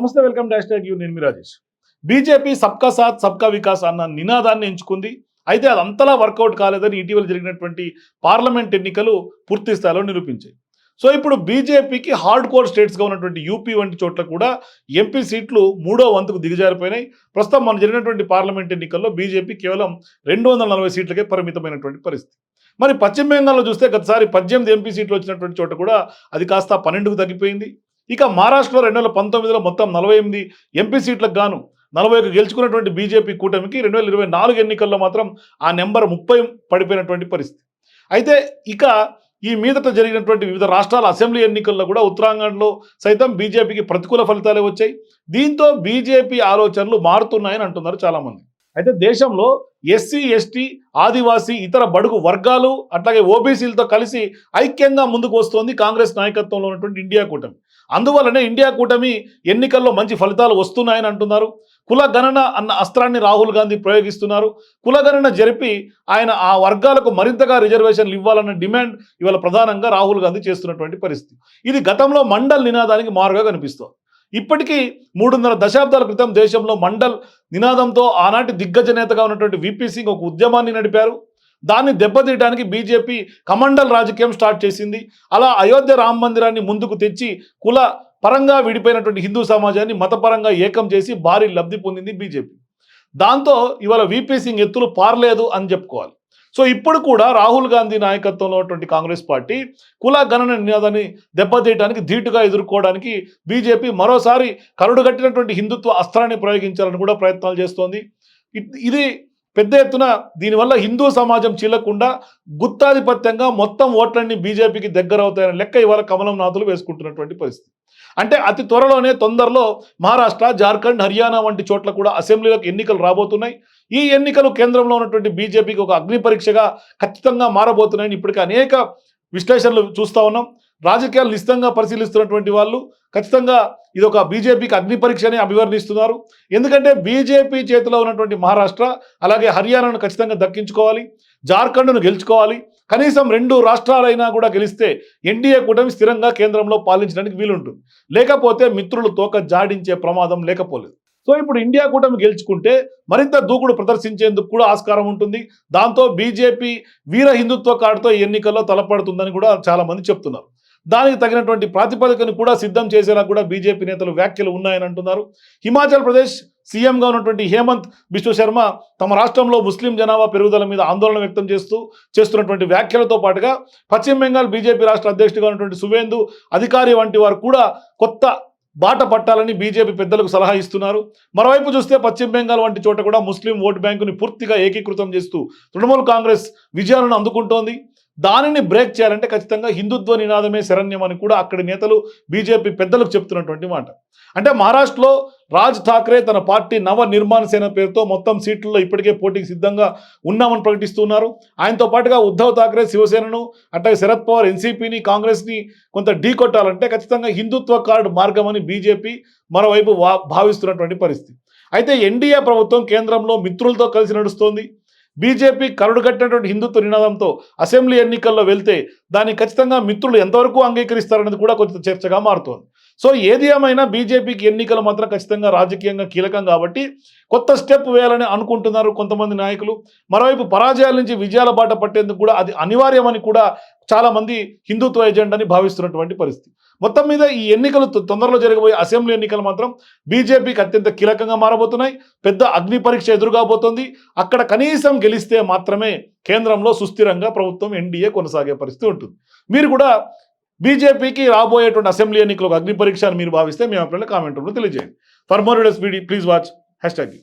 నమస్తే welcome dash tag you నేను Rajesh. BJP సబ్కా సాత్ సబ్కా వికాస్ అన్న నినాదాన్ని ఎంచుకుంది. అయితే అది అంతలా వర్కౌట్ కాలేదని ఇటీవల జరిగినటువంటి పార్లమెంట్ ఎన్నికలు పూర్తి స్థాయిలో నిరూపించాయి. సో ఇప్పుడు బీజేపీకి హార్డ్ కోర్ స్టేట్స్గా ఉన్నటువంటి యూపీ వంటి చోట్ల కూడా ఎంపీ సీట్లు మూడో వంతుకు దిగజారిపోయినాయి. ప్రస్తుతం మన జరిగినటువంటి పార్లమెంట్ ఎన్నికల్లో బీజేపీ కేవలం రెండు వందల నలభై సీట్లకే పరిమితమైనటువంటి పరిస్థితి. మరి పశ్చిమ బెంగాల్లో చూస్తే గతసారి పద్దెనిమిది ఎంపీ సీట్లు వచ్చినటువంటి చోట కూడా అది కాస్త పన్నెండుకు తగ్గిపోయింది. ఇక మహారాష్ట్రలో రెండు వేల పంతొమ్మిదిలో మొత్తం నలభై ఎనిమిది ఎంపీ సీట్లకు గాను నలభై ఒక గెలుచుకున్నటువంటి బీజేపీ కూటమికి రెండు వేల ఇరవై నాలుగు ఎన్నికల్లో మాత్రం ఆ నెంబర్ ముప్పై పడిపోయినటువంటి పరిస్థితి. అయితే ఇక ఈ మీదట జరిగినటువంటి వివిధ రాష్ట్రాల అసెంబ్లీ ఎన్నికల్లో కూడా ఉత్తరాఖండ్లో సైతం బీజేపీకి ప్రతికూల ఫలితాలే వచ్చాయి. దీంతో బీజేపీ ఆలోచనలు మారుతున్నాయని అంటున్నారు చాలామంది. అయితే దేశంలో ఎస్సీ ఎస్టీ ఆదివాసీ ఇతర బడుగు వర్గాలు అట్లాగే ఓబీసీలతో కలిసి ఐక్యంగా ముందుకు వస్తోంది కాంగ్రెస్ నాయకత్వంలో ఉన్నటువంటి ఇండియా కూటమి. అందువల్లనే ఇండియా కూటమి ఎన్నికల్లో మంచి ఫలితాలు వస్తున్నాయని అంటున్నారు. కుల గణన అన్న అస్త్రాన్ని రాహుల్ గాంధీ ప్రయోగిస్తున్నారు. కుల గణన జరిపి ఆయన ఆ వర్గాలకు మరింతగా రిజర్వేషన్లు ఇవ్వాలన్న డిమాండ్ ఇవాళ ప్రధానంగా రాహుల్ గాంధీ చేస్తున్నటువంటి పరిస్థితి. ఇది గతంలో మండల్ నినాదానికి మారుగా కనిపిస్తోంది. ఇప్పటికీ మూడున్నర దశాబ్దాల క్రితం దేశంలో మండల్ నినాదంతో ఆనాటి దిగ్గజ నేతగా ఉన్నటువంటి విపి సింగ్ ఒక ఉద్యమాన్ని నడిపారు. దాన్ని దెబ్బతీయడానికి బీజేపీ కమండల్ రాజకీయం స్టార్ట్ చేసింది. అలా అయోధ్య రామ మందిరాన్ని ముందుకు తెచ్చి కుల పరంగా విడిపోయినటువంటి హిందూ సమాజాన్ని మతపరంగా ఏకం చేసి భారీ లబ్ధి పొందింది బీజేపీ. దాంతో ఇవాళ విపి సింగ్ ఎత్తులు పారలేదు అని చెప్పుకోవాలి. సో ఇప్పుడు కూడా రాహుల్ గాంధీ నాయకత్వంలో ఉన్నటువంటి కాంగ్రెస్ పార్టీ కుల గణన నినాదాన్ని దెబ్బతీయడానికి ధీటుగా ఎదుర్కోవడానికి బీజేపీ మరోసారి కరుడుగట్టినటువంటి హిందుత్వ అస్త్రాన్ని ప్రయోగించాలని కూడా ప్రయత్నాలు చేస్తోంది. ఇది పెద్ద ఎత్తున దీనివల్ల హిందూ సమాజం చీలకుండా గుత్తాధిపత్యంగా మొత్తం ఓట్లన్నీ బీజేపీకి దగ్గర అవుతాయని లెక్క ఇవాళ కమలం నాథులు వేసుకుంటున్నటువంటి పరిస్థితి. అంటే అతి త్వరలోనే తొందరలో మహారాష్ట్ర జార్ఖండ్ హర్యానా వంటి చోట్ల కూడా అసెంబ్లీలకు ఎన్నికలు రాబోతున్నాయి. ఈ ఎన్నికలు కేంద్రంలో ఉన్నటువంటి బీజేపీకి ఒక అగ్ని పరీక్షగా ఖచ్చితంగా మారబోతున్నాయని ఇప్పటికీ అనేక విశ్లేషణలు చూస్తూ ఉన్నాం. రాజకీయాలు నిశ్చితంగా పరిశీలిస్తున్నటువంటి వాళ్ళు ఖచ్చితంగా ఇది ఒక బీజేపీకి అగ్ని పరీక్షని అభివర్ణిస్తున్నారు. ఎందుకంటే బీజేపీ చేతిలో ఉన్నటువంటి మహారాష్ట్ర అలాగే హర్యానాను ఖచ్చితంగా దక్కించుకోవాలి. జార్ఖండ్ను గెలుచుకోవాలి. కనీసం రెండు రాష్ట్రాలైనా కూడా గెలిస్తే ఎన్డీఏ కూటమి స్థిరంగా కేంద్రంలో పాలించడానికి వీలుంటుంది. లేకపోతే మిత్రులు తోక జాడించే ప్రమాదం లేకపోలేదు. సో ఇప్పుడు ఇండియా కూటమి గెలుచుకుంటే మరింత దూకుడు ప్రదర్శించేందుకు కూడా ఆస్కారం ఉంటుంది. దాంతో బీజేపీ వీర హిందుత్వ కార్డుతో ఎన్నికల్లో తలపడుతుందని కూడా చాలామంది చెప్తున్నారు. దానికి తగినటువంటి ప్రాతిపదికను కూడా సిద్ధం చేసేలా కూడా బీజేపీ నేతలు వ్యాఖ్యలు ఉన్నాయని అంటున్నారు. హిమాచల్ ప్రదేశ్ సీఎంగా ఉన్నటువంటి హేమంత్ బిశ్వ శర్మ తమ రాష్ట్రంలో ముస్లిం జనాభా పెరుగుదల మీద ఆందోళన వ్యక్తం చేస్తూ చేస్తున్నటువంటి వ్యాఖ్యలతో పాటుగా పశ్చిమ బెంగాల్ బీజేపీ రాష్ట్ర అధ్యక్షుడిగా ఉన్నటువంటి సువేందు అధికారి వంటి వారు కూడా కొత్త బాట పట్టాలని బీజేపీ పెద్దలకు సలహా ఇస్తున్నారు. మరోవైపు చూస్తే పశ్చిమ బెంగాల్ వంటి చోట కూడా ముస్లిం ఓటు బ్యాంకుని పూర్తిగా ఏకీకృతం చేస్తూ తృణమూల్ కాంగ్రెస్ విజయాలను అందుకుంటోంది. దానిని బ్రేక్ చేయాలంటే ఖచ్చితంగా హిందుత్వ నినాదమే శరణ్యం అని కూడా అక్కడి నేతలు బీజేపీ పెద్దలకు చెప్తున్నటువంటి మాట. అంటే మహారాష్ట్రలో రాజ్ ఠాక్రే తన పార్టీ నవ నిర్మాణ సేన పేరుతో మొత్తం సీట్లలో ఇప్పటికే పోటీకి సిద్ధంగా ఉన్నామని ప్రకటిస్తున్నారు. ఆయనతో పాటుగా ఉద్ధవ్ ఠాక్రే శివసేనను అట్లాగే శరద్ పవార్ ఎన్సీపీని కాంగ్రెస్ని కొంత ఢీ కొట్టాలంటే ఖచ్చితంగా హిందుత్వ కార్డు మార్గం అని బీజేపీ మరోవైపు భావిస్తున్నటువంటి పరిస్థితి. అయితే ఎన్డీఏ ప్రభుత్వం కేంద్రంలో మిత్రులతో కలిసి నడుస్తోంది. బీజేపీ కరుడుగట్టినటువంటి హిందుత్వ నినాదంతో అసెంబ్లీ ఎన్నికల్లో వెళ్తే దాన్ని ఖచ్చితంగా మిత్రులు ఎంతవరకు అంగీకరిస్తారనేది కూడా కొంచెం చర్చగా మారుతోంది. సో ఏది ఏమైనా బీజేపీకి ఎన్నికలు మాత్రం ఖచ్చితంగా రాజకీయంగా కీలకం కాబట్టి కొత్త స్టెప్ వేయాలని అనుకుంటున్నారు కొంతమంది నాయకులు. మరోవైపు పరాజయాల నుంచి విజయాల బాట పట్టేందుకు కూడా అది అనివార్యమని కూడా చాలామంది హిందుత్వ ఎజెండాని భావిస్తున్నటువంటి పరిస్థితి. మొత్తం మీద ఈ ఎన్నికలు తొ- తొందరలో జరగబోయే అసెంబ్లీ ఎన్నికలు మాత్రం బీజేపీకి అత్యంత కీలకంగా మారబోతున్నాయి. పెద్ద అగ్ని పరీక్ష ఎదురుగాబోతోంది. అక్కడ కనీసం గెలిస్తే మాత్రమే కేంద్రంలో సుస్థిరంగా ప్రభుత్వం ఎన్డీఏ కొనసాగే పరిస్థితి ఉంటుంది. మీరు కూడా బీజేపీకి రాబోయేటువంటి అసెంబ్లీ ఎన్నికలకు అగ్ని పరీక్ష అని మీరు భావిస్తే మీ అభిప్రాయంలో కామెంట్ రూపంలో తెలియజేయండి. For more videos please watch hashtag